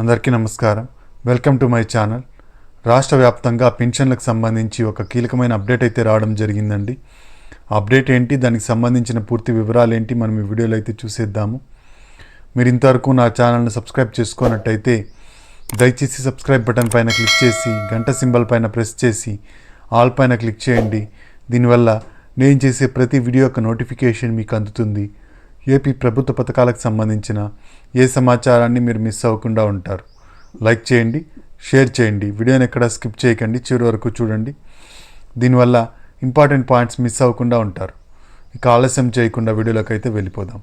అందరికీ నమస్కారం. Welcome to my channel. రాష్ట్ర వ్యాప్తంగా పెన్షన్లకు సంబంధించి ఒక కీలకమైన అప్డేట్ అయితే రావడం జరిగిందండి. అప్డేట్ ఏంటి? దానికి సంబంధించిన పూర్తి వివరాలు ఏంటి? మనం ఈ వీడియోలో అయితే చూసేద్దాము. మీరు ఇంతవరకు నా ఛానల్ని సబ్స్క్రైబ్ చేసుకున్నట్టయితే దయచేసి సబ్స్క్రైబ్ బటన్ పైన క్లిక్ చేసి గంట సింబల్ పైన ప్రెస్ చేసి ఆల్ పైన క్లిక్ చేయండి. దీనివల్ల నేను చేసే ప్రతి వీడియో యొక్క నోటిఫికేషన్ మీకు అందుతుంది. ఏపీ ప్రభుత్వ పథకాలకు సంబంధించిన ఏ సమాచారాన్ని మీరు మిస్ అవ్వకుండా ఉంటారు. లైక్ చేయండి షేర్ చేయండి. వీడియోని ఎక్కడ స్కిప్ చేయకండి చివరి వరకు చూడండి. దీనివల్ల ఇంపార్టెంట్ పాయింట్స్ మిస్ అవ్వకుండా ఉంటారు. ఇక ఆలస్యం చేయకుండా వీడియోలోకి అయితే వెళ్ళిపోదాం.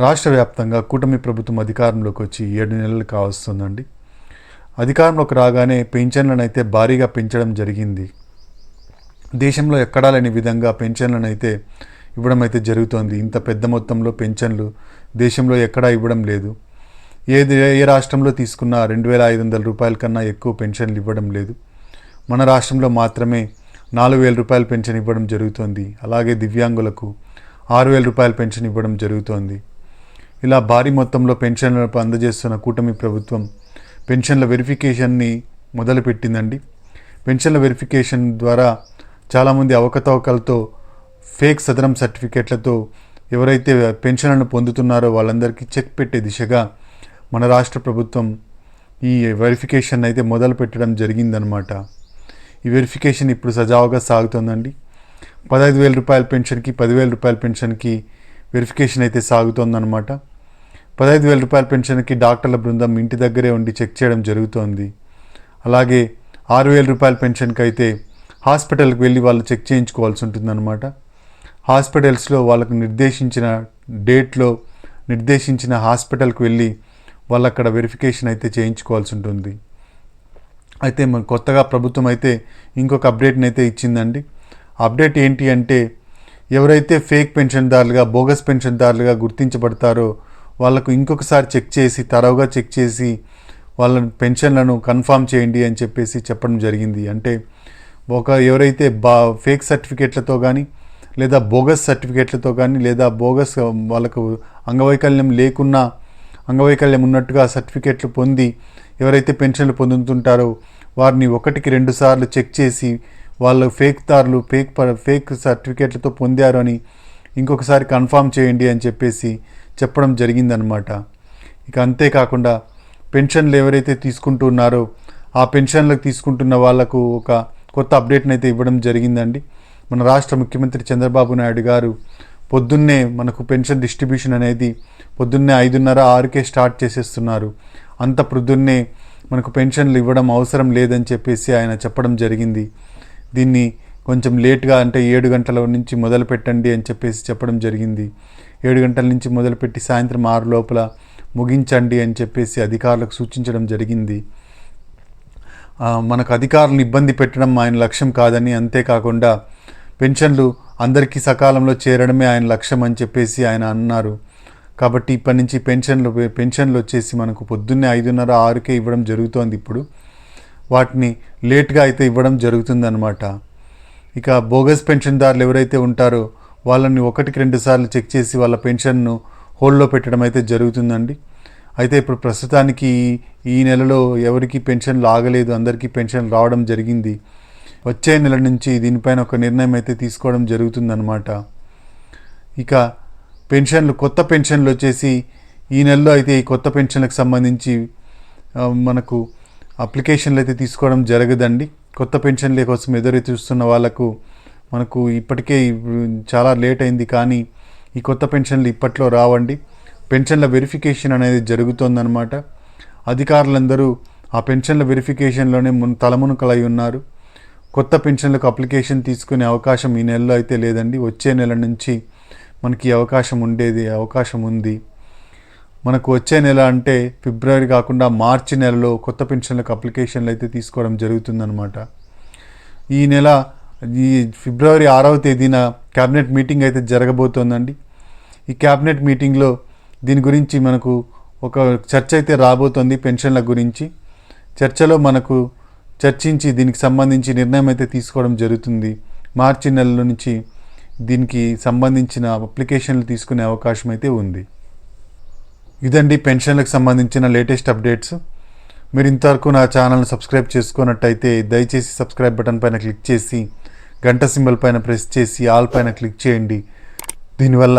రాష్ట్ర వ్యాప్తంగా కూటమి ప్రభుత్వం అధికారంలోకి వచ్చి ఏడు నెలలు కావస్తుందండి. అధికారంలోకి రాగానే పెన్షన్లను అయితే భారీగా పెంచడం జరిగింది. దేశంలో ఎక్కడా లేని విధంగా పెన్షన్లను అయితే ఇవ్వడం అయితే జరుగుతోంది. ఇంత పెద్ద మొత్తంలో పెన్షన్లు దేశంలో ఎక్కడా ఇవ్వడం లేదు. ఏది ఏ రాష్ట్రంలో తీసుకున్నా రెండు వేల ఐదు వందల రూపాయల కన్నా ఎక్కువ పెన్షన్లు ఇవ్వడం లేదు. మన రాష్ట్రంలో మాత్రమే నాలుగు వేల రూపాయల పెన్షన్ ఇవ్వడం జరుగుతోంది. అలాగే దివ్యాంగులకు ఆరు వేల రూపాయల పెన్షన్ ఇవ్వడం జరుగుతోంది. ఇలా భారీ మొత్తంలో పెన్షన్లకు అందజేస్తున్న కూటమి ప్రభుత్వం పెన్షన్ల వెరిఫికేషన్ని మొదలుపెట్టిందండి. పెన్షన్ల వెరిఫికేషన్ ద్వారా చాలామంది అవకతవకలతో ఫేక్ సదరం సర్టిఫికేట్లతో ఎవరైతే పెన్షన్లను పొందుతున్నారో వాళ్ళందరికీ చెక్ పెట్టే దిశగా మన రాష్ట్ర ప్రభుత్వం ఈ వెరిఫికేషన్ అయితే మొదలు పెట్టడం జరిగిందనమాట ఈ వెరిఫికేషన్ ఇప్పుడు సజావుగా సాగుతోందండి. పదహైదు వేల రూపాయల పెన్షన్కి పదివేల రూపాయల పెన్షన్కి వెరిఫికేషన్ అయితే సాగుతోందనమాట పదహైదు వేల రూపాయల పెన్షన్కి డాక్టర్ల బృందం ఇంటి దగ్గరే ఉండి చెక్ చేయడం జరుగుతోంది. అలాగే ఆరు వేల రూపాయల పెన్షన్కి అయితే హాస్పిటల్కి వెళ్ళి వాళ్ళు చెక్ చేయించుకోవాల్సి ఉంటుందన్నమాట. హాస్పిటల్స్లో వాళ్ళకు నిర్దేశించిన డేట్లో నిర్దేశించిన హాస్పిటల్కి వెళ్ళి వాళ్ళు అక్కడ వెరిఫికేషన్ అయితే చేయించుకోవాల్సి ఉంటుంది. అయితే మన కొత్తగా ప్రభుత్వం అయితే ఇంకొక అప్డేట్ని అయితే ఇచ్చిందండి. అప్డేట్ ఏంటి అంటే ఎవరైతే ఫేక్ పెన్షన్దారులుగా బోగస్ పెన్షన్దారులుగా గుర్తించబడతారో వాళ్ళకు ఇంకొకసారి చెక్ చేసి తరవుగా చెక్ చేసి వాళ్ళ పెన్షన్లను కన్ఫామ్ చేయండి అని చెప్పేసి చెప్పడం జరిగింది. అంటే ఒక ఎవరైతే బా ఫేక్ సర్టిఫికేట్లతో కానీ లేదా బోగస్ సర్టిఫికేట్లతో కానీ లేదా బోగస్ వాళ్ళకు అంగవైకల్యం లేకున్నా అంగవైకల్యం ఉన్నట్టుగా సర్టిఫికేట్లు పొంది ఎవరైతే పెన్షన్లు పొందుతుంటారో వారిని ఒకటికి రెండు సార్లు చెక్ చేసి వాళ్ళు ఫేక్ దారులు ఫేక్ ప- ఫేక్ సర్టిఫికేట్లతో పొందారు అని ఇంకొకసారి కన్ఫామ్ చేయండి అని చెప్పేసి చెప్పడం జరిగిందనమాట ఇక అంతేకాకుండా పెన్షన్లు ఎవరైతే తీసుకుంటున్నారో ఆ పెన్షన్లకు తీసుకుంటున్న వాళ్ళకు ఒక కొత్త అప్డేట్ని అయితే ఇవ్వడం జరిగిందండి. మన రాష్ట్ర ముఖ్యమంత్రి చంద్రబాబు నాయుడు గారు పొద్దున్నే మనకు పెన్షన్ డిస్ట్రిబ్యూషన్ అనేది పొద్దున్నే ఐదున్నర ఆరుకే స్టార్ట్ చేసేస్తున్నారు. అంత పొద్దున్నే మనకు పెన్షన్లు ఇవ్వడం అవసరం లేదని చెప్పేసి ఆయన చెప్పడం జరిగింది. దీన్ని కొంచెం లేట్గా అంటే ఏడు గంటల నుంచి మొదలు పెట్టండి అని చెప్పేసి చెప్పడం జరిగింది. ఏడు గంటల నుంచి మొదలుపెట్టి సాయంత్రం ఆరు లోపల ముగించండి అని చెప్పేసి అధికారులకు సూచించడం జరిగింది. మనకు అధికారులను ఇబ్బంది పెట్టడం ఆయన లక్ష్యం కాదని అంతేకాకుండా పెన్షన్లు అందరికీ సకాలంలో చేరడమే ఆయన లక్ష్యం అని చెప్పేసి ఆయన అన్నారు. కాబట్టి ఇప్పటి నుంచి పెన్షన్లు పెన్షన్లు వచ్చేసి మనకు పొద్దున్నే ఐదున్నర ఆరుకే ఇవ్వడం జరుగుతోంది ఇప్పుడు. వాటిని లేట్గా అయితే ఇవ్వడం జరుగుతుందన్నమాట. ఇక బోగస్ పెన్షన్దారులు ఎవరైతే ఉంటారో వాళ్ళని ఒకటికి రెండు సార్లు చెక్ చేసి వాళ్ళ పెన్షన్ను హోల్డ్లో పెట్టడం అయితే జరుగుతుందండి. అయితే ఇప్పుడు ప్రస్తుతానికి ఈ- నెలలో ఎవరికి పెన్షన్లు ఆగలేదు అందరికీ పెన్షన్ రావడం జరిగింది. వచ్చే నెల నుంచి దీనిపైన ఒక నిర్ణయం అయితే తీసుకోవడం జరుగుతుందన్నమాట. ఇక పెన్షన్లు కొత్త పెన్షన్లు వచ్చేసి ఈ నెలలో అయితే ఈ కొత్త పెన్షన్లకు సంబంధించి మనకు అప్లికేషన్లు అయితే తీసుకోవడం జరగదండి. కొత్త పెన్షన్ల కోసం ఎదురు చూస్తున్న వాళ్ళకు మనకు ఇప్పటికే చాలా లేట్ అయింది కానీ ఈ కొత్త పెన్షన్లు ఇప్పట్లో రావండి. పెన్షన్ల వెరిఫికేషన్ అనేది జరుగుతోందన్నమాట. అధికారులందరూ ఆ పెన్షన్ల వెరిఫికేషన్లోనే మున్ తలమునకలై ఉన్నారు. కొత్త పెన్షన్లకు అప్లికేషన్ తీసుకునే అవకాశం ఈ నెలలో అయితే లేదండి. వచ్చే నెల నుంచి మనకి అవకాశం ఉండేది అవకాశం ఉంది. మనకు వచ్చే నెల అంటే ఫిబ్రవరి కాకుండా మార్చి నెలలో కొత్త పెన్షన్లకు అప్లికేషన్లు అయితే తీసుకోవడం జరుగుతుందన్నమాట. ఈ నెల ఈ ఫిబ్రవరి ఆరవ తేదీన క్యాబినెట్ మీటింగ్ అయితే జరగబోతోందండి. ఈ క్యాబినెట్ మీటింగ్లో దీని గురించి మనకు ఒక చర్చ అయితే రాబోతోంది పెన్షన్ల గురించి. చర్చలో మనకు చర్చించి దీనికి సంబంధించి నిర్ణయం అయితే తీసుకోవడం జరుగుతుంది. మార్చి నెల నుంచి దీనికి సంబంధించిన అప్లికేషన్లు తీసుకునే అవకాశం అయితే ఉంది. ఇదండి పెన్షన్లకు సంబంధించిన లేటెస్ట్ అప్డేట్స్. మీరు ఇంతవరకు నా ఛానల్ని సబ్స్క్రైబ్ చేసుకున్నట్టయితే దయచేసి సబ్స్క్రైబ్ బటన్ పైన క్లిక్ చేసి గంట సింబల్ పైన ప్రెస్ చేసి ఆల్ పైన క్లిక్ చేయండి. దీనివల్ల